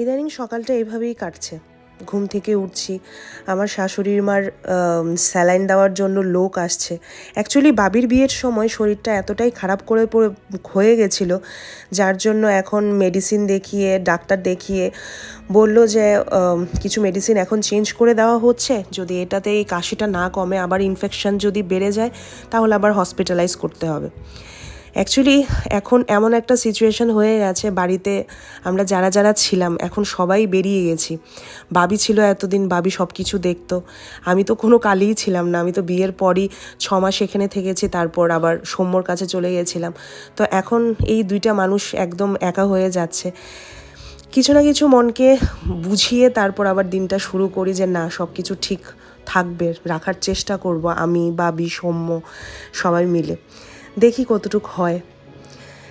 ইদানিং সকালটা এভাবেই কাটছে। ঘুম থেকে উঠছি, আমার শাশুড়ির মার স্যালাইন দেওয়ার জন্য লোক আসছে। অ্যাকচুয়ালি বাবির বিয়ের সময় শরীরটা এতটাই খারাপ করে পড়ে, হয়ে গেছিল, যার জন্য এখন মেডিসিন দেখিয়ে, ডাক্তার দেখিয়ে বলল যে কিছু মেডিসিন এখন চেঞ্জ করে দেওয়া হচ্ছে। যদি এটাতে এই কাশিটা না কমে, আবার ইনফেকশন যদি বেড়ে যায়, তাহলে আবার হসপিটালাইজ করতে হবে। অ্যাকচুয়ালি এখন এমন একটা সিচুয়েশন হয়ে গেছে, বাড়িতে আমরা যারা যারা ছিলাম, এখন সবাই বেরিয়ে গেছি। বাবি ছিল এতদিন বাবি সব কিছু দেখতো। আমি তো কোনো কালেই ছিলাম না, আমি তো বিয়ের পরই ছ মাস এখানে থেকেছি, তারপর আবার সৌম্যর কাছে চলে গেছিলাম। তো এখন এই দুইটা মানুষ একদম একা হয়ে যাচ্ছে। কিছু না কিছু মনকে বুঝিয়ে তারপর আবার দিনটা শুরু করি যে, না সব কিছু ঠিক থাকবে, রাখার চেষ্টা করব আমি বাবি সৌম্য, সবাই মিলে। দেখি কতটুক হয়।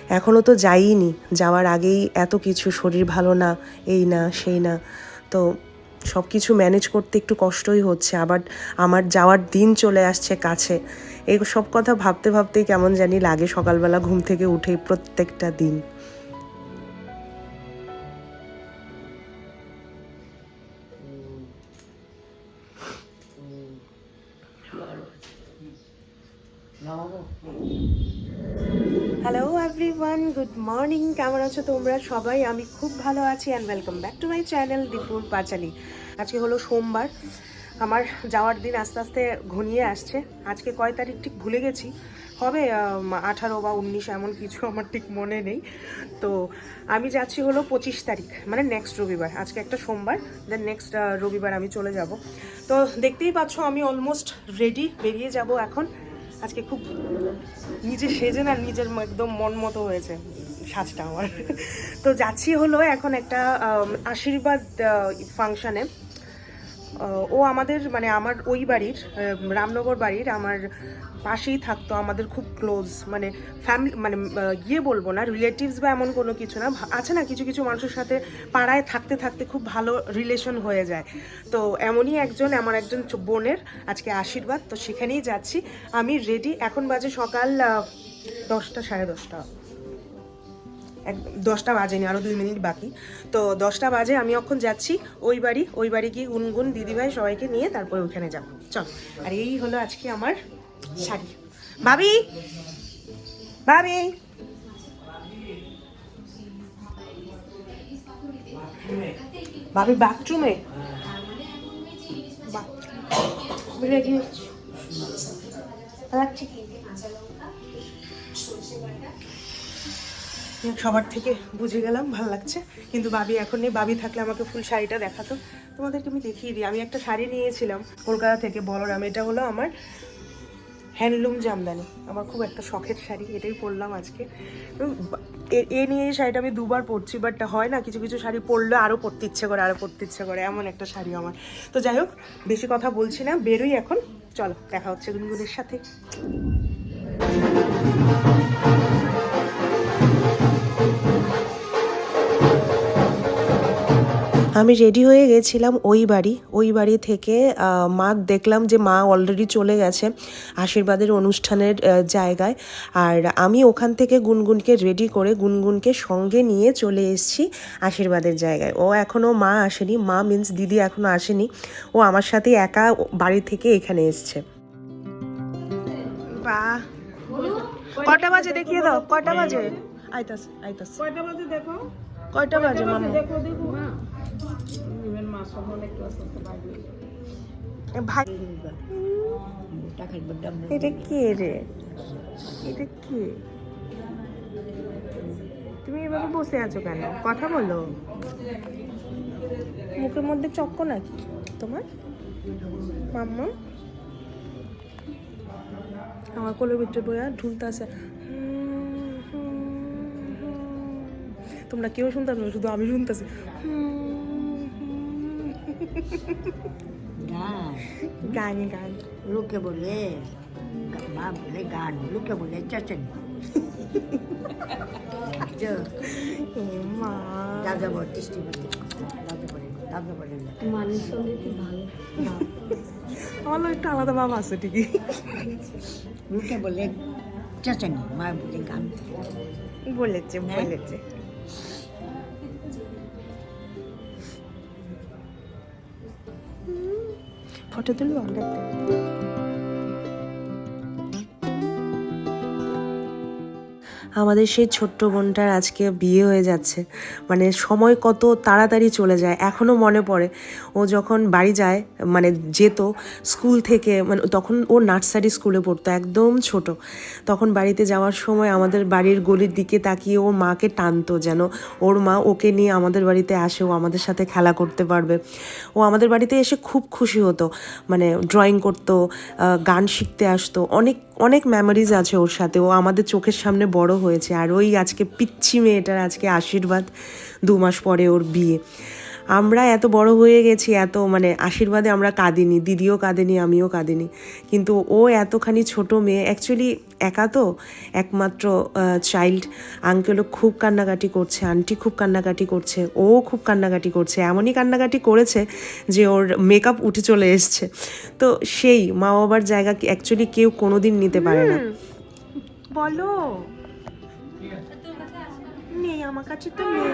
এখনও তো যাইনি, যাওয়ার আগেই এত কিছু, শরীর ভালো না, এই না, সেই না। তো সব কিছু ম্যানেজ করতে একটু কষ্টই হচ্ছে, আবার আমার যাওয়ার দিন চলে আসছে কাছে। এই সব কথা ভাবতে ভাবতেই কেমন জানি লাগে সকালবেলা ঘুম থেকে উঠে প্রত্যেকটা দিন। হ্যালো এভরিওয়ান গুড মর্নিং কেমন আছো তোমরা সবাই? আমি খুব ভালো আছি and welcome back to my channel দীপুর পাঁচালি আজকে হলো সোমবার। আমার যাওয়ার দিন আস্তে আস্তে ঘনিয়ে আসছে। আজকে কয় তারিখ ঠিক ভুলে গেছি। হবে আঠারো বা উনিশ এমন কিছু আমার ঠিক মনে নেই। তো আমি যাচ্ছি হলো পঁচিশ তারিখ মানে নেক্সট রবিবার। আজকে একটা সোমবার দেন নেক্সট রবিবার আমি চলে যাব। তো দেখতেই পাচ্ছ, আমি অলমোস্ট রেডি বেরিয়ে যাব এখন। আজকে খুব নিজে সেজে না, নিজের একদম মন মতো হয়েছে সাজটা আমার। তো যাচ্ছি হলো এখন একটা আশীর্বাদ ফাংশানে ও আমাদের মানে আমার ওই বাড়ির রামনগর বাড়ির, আমার পাশেই থাকতো, আমাদের খুব ক্লোজ মানে ফ্যামিলি মানে গিয়ে বলব না রিলেটিভস বা এমন কোনো কিছু না আছে না কিছু কিছু মানুষের সাথে পাড়ায় থাকতে থাকতে খুব ভালো রিলেশন হয়ে যায়। তো এমনই একজন, আমার একজন বোনের আজকে আশীর্বাদ, তো সেখানেই যাচ্ছি। আমি রেডি এখন বাজে সকাল দশটা, সাড়ে দশটা। এক দশটা বাজেনি আরও দুই মিনিট বাকি। তো দশটা বাজে আমি এখন যাচ্ছি ওই বাড়ি ওই বাড়ি গিয়ে গুনগুন দিদিভাই সবাইকে নিয়ে তারপরে ওইখানে যাব। চল আর এই হলো আজকে আমার শাড়ি। ভাবি! ভাবি! ভাবি বাথরুমে রাখছি। যাক, সবার থেকে বুঝে গেলাম, ভালো লাগছে। কিন্তু বাবি এখন নেই। বাবি থাকলে আমাকে ফুল শাড়িটা দেখাতো। তোমাদেরকে আমি দেখিয়ে দিই। আমি একটা শাড়ি নিয়েছিলাম কলকাতা থেকে, বলরাম। এটা হলো আমার হ্যান্ডলুম জামদানি। আমার খুব একটা শখের শাড়ি। এটাই পরলাম আজকে। এ নিয়ে এই শাড়িটা আমি দুবার পরছি বাট হয় না, কিছু কিছু শাড়ি পরলে আরও পরতে ইচ্ছে করে আরও পরতে ইচ্ছে করে, এমন একটা শাড়ি আমার। তো যাই হোক, বেশি কথা বলছি না। বেরোই এখন। চলো, দেখা হচ্ছে গুনগুনের সাথে। আমি রেডি হয়ে গেছিলাম ওই বাড়ি। ওই বাড়ি থেকে মা দেখলাম যে মা অলরেডি চলে গেছে আশীর্বাদের অনুষ্ঠানের জায়গায়। আর আমি ওখান থেকে গুনগুনকে রেডি করে গুনগুনকে সঙ্গে নিয়ে চলে এসেছি আশীর্বাদের জায়গায়। ও এখনও মা আসেনি মা মিন্স দিদি এখনও আসেনি। ও আমার সাথে একা বাড়ি থেকে এখানে এসছে। বাহ! কটা বাজে দেখিয়ে দাও কটা বাজে? আইতাস আইতাস। কয়টা বাজে দেখো? কয়টা বাজে মামা? দেখো দেখো। ভাই, এটা কে রে? এটা কে? তুমি এভাবে বসে আছো কেন? কথা বলো। মুখের মধ্যে চক্ক নাকি তোমার? মাম্মা? আমার কোলের ভিতরে বইয়া ঢুলতে আছে তোমরা কেউ শুনতে শুধু আমি শুনতেছি। গান। গান গান। লোকে বলে মা বলে গান লোকে বলে চাচন এ মা। দাদা বল টিস্টি বলে দাদা বলে দাদা বলে না আমার একটু আলাদা ভাব আছে ঠিকই। লোকে বলে চাচনি মা বলে গান। বলেছে বলেছে। అటుతులు అందరికీ আমাদের সেই ছোট্ট বোনটার আজকে বিয়ে হয়ে যাচ্ছে। মানে সময় কত তাড়াতাড়ি চলে যায় এখনও মনে পড়ে। ও যখন বাড়ি যায় মানে যেত স্কুল থেকে মানে তখন ও নার্সারি স্কুলে পড়তো, একদম ছোট। তখন বাড়িতে যাওয়ার সময় আমাদের বাড়ির গলির দিকে তাকিয়ে ওর মাকে টানতো যেন ওর মা ওকে নিয়ে আমাদের বাড়িতে আসে, ও আমাদের সাথে খেলা করতে পারবে। ও আমাদের বাড়িতে এসে খুব খুশি হতো মানে ড্রয়িং করতো গান শিখতে আসতো, অনেক অনেক মেমোরিজ আছে ওর সাথে। ও আমাদের চোখের সামনে বড় হয়েছে। আর ওই আজকে পিচ্ছি মেয়েটার আজকে আশীর্বাদ দু মাস পরে ওর বিয়ে। আমরা এত বড় হয়ে গেছি, এত মানে আশীর্বাদে আমরা কাঁদিনি, দিদিও কাঁদেনি, আমিও কাঁদিনি। কিন্তু ও এতখানি ছোট মেয়ে অ্যাকচুয়ালি একা তো? একমাত্র চাইল্ড আঙ্কেলও খুব কান্নাকাটি করছে আন্টি খুব কান্নাকাটি করছে, ও খুব কান্নাকাটি করছে, এমনই কান্নাকাটি করেছে যে ওর মেকআপ উঠে চলে এসছে। তো সেই মা বাবার জায়গা অ্যাকচুয়ালি কেউ কোনোদিন নিতে পারে না? বলো। নেই, আমার কাছে তো নেই।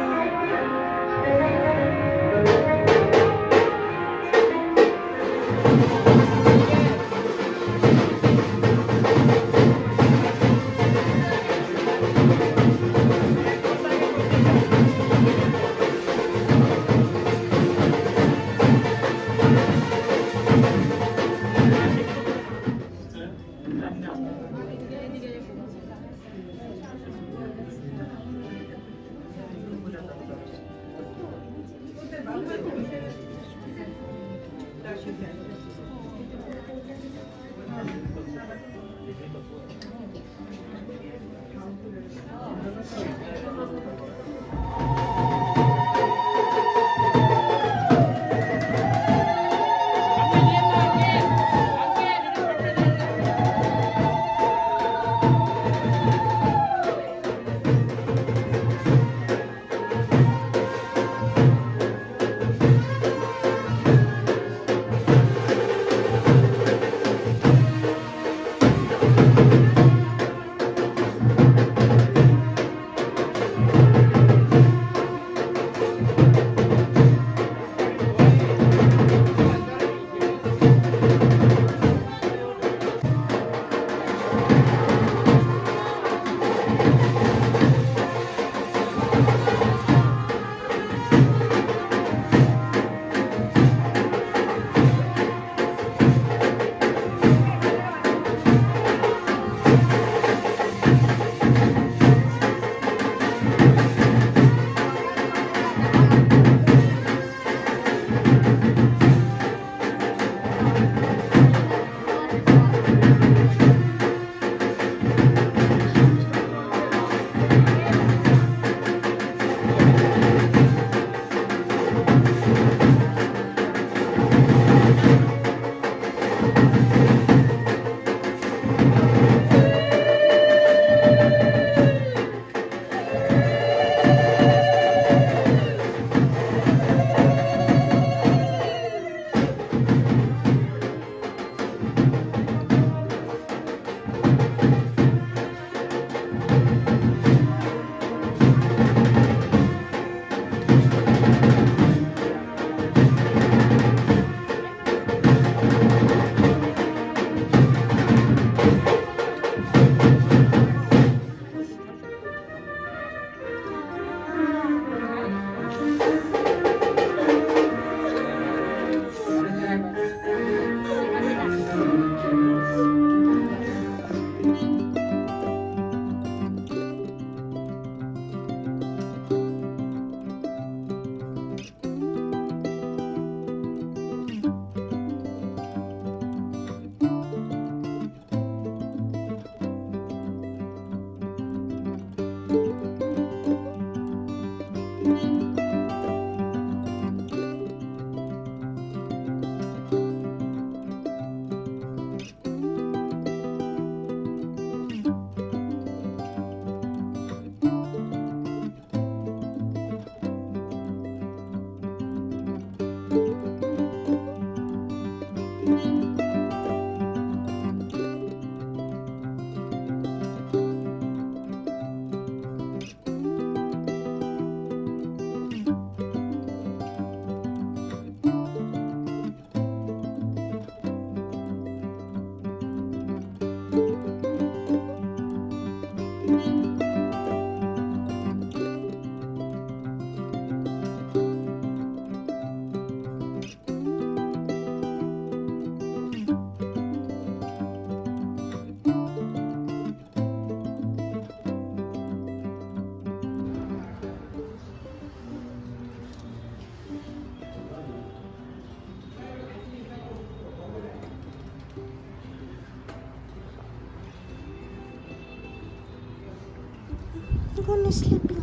Sleeping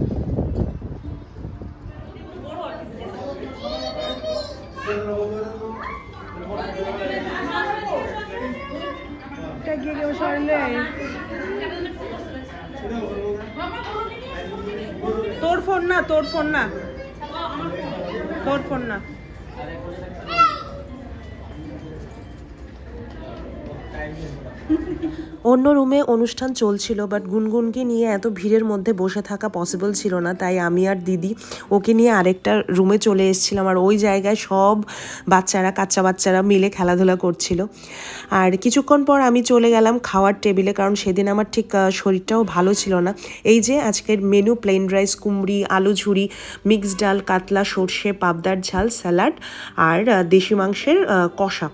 গিয়ে সরলে তোর ফোন না তোর ফোন না। তোর ফোন না। অন্য রুমে অনুষ্ঠান চলছিল বাট গুনগুনকে নিয়ে এত ভিড়ের মধ্যে বসে থাকা পসিবল ছিল না, তাই আমি আর দিদি ওকে নিয়ে আরেকটা রুমে চলে এসেছিলাম। আর ওই জায়গায় সব বাচ্চারা, কাচ্চা বাচ্চারা মিলে খেলাধুলা করছিল। আর কিছুক্ষণ পর আমি চলে গেলাম খাওয়ার টেবিলে, কারণ সেদিন আমার ঠিক শরীরটাও ভালো ছিল না। এই যে আজকের মেনু প্লেন রাইস কুমড়ি, আলু ঝুড়ি মিক্স ডাল, কাতলা, সর্ষে, পাবদার ঝাল স্যালাড আর দেশি মাংসের কষা।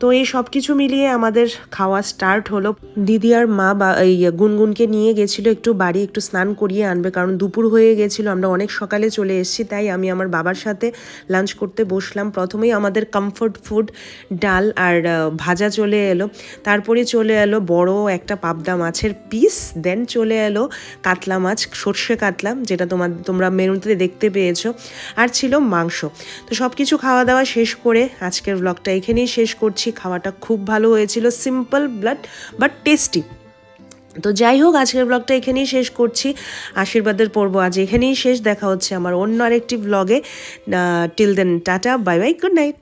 তো এই সব কিছু মিলিয়ে আমাদের খাওয়া স্টার্ট হলো। দিদি আর মা বা এই গুনগুনকে নিয়ে গেছিল একটু বাড়ি, একটু স্নান করিয়ে আনবে কারণ দুপুর হয়ে গেছিল, আমরা অনেক সকালে চলে এসেছি, তাই আমি আমার বাবার সাথে লাঞ্চ করতে বসলাম। প্রথমেই আমাদের কমফোর্ট ফুড ডাল আর ভাজা চলে এলো। তারপরে চলে এলো বড় একটা পাবদা মাছের পিস দেন চলে এলো কাতলা মাছ, সর্ষে কাতলা, যেটা তোমার, তোমরা মেনুতে দেখতে পেয়েছ, আর ছিল মাংস। তো সব কিছু খাওয়া দাওয়া শেষ করে আজকের ব্লগটা এখানেই শেষ করছি। খাওয়াটা খুব ভালো হয়েছিল সিম্পল ব্লাড বাট টেস্টি তো যাই হোক, আজকের ব্লগটা এখানেই শেষ করছি। আশীর্বাদের পর্ব আজ এখানেই শেষ। দেখা হচ্ছে আমার অন্য আরেকটি ব্লগে till then tata bye bye good night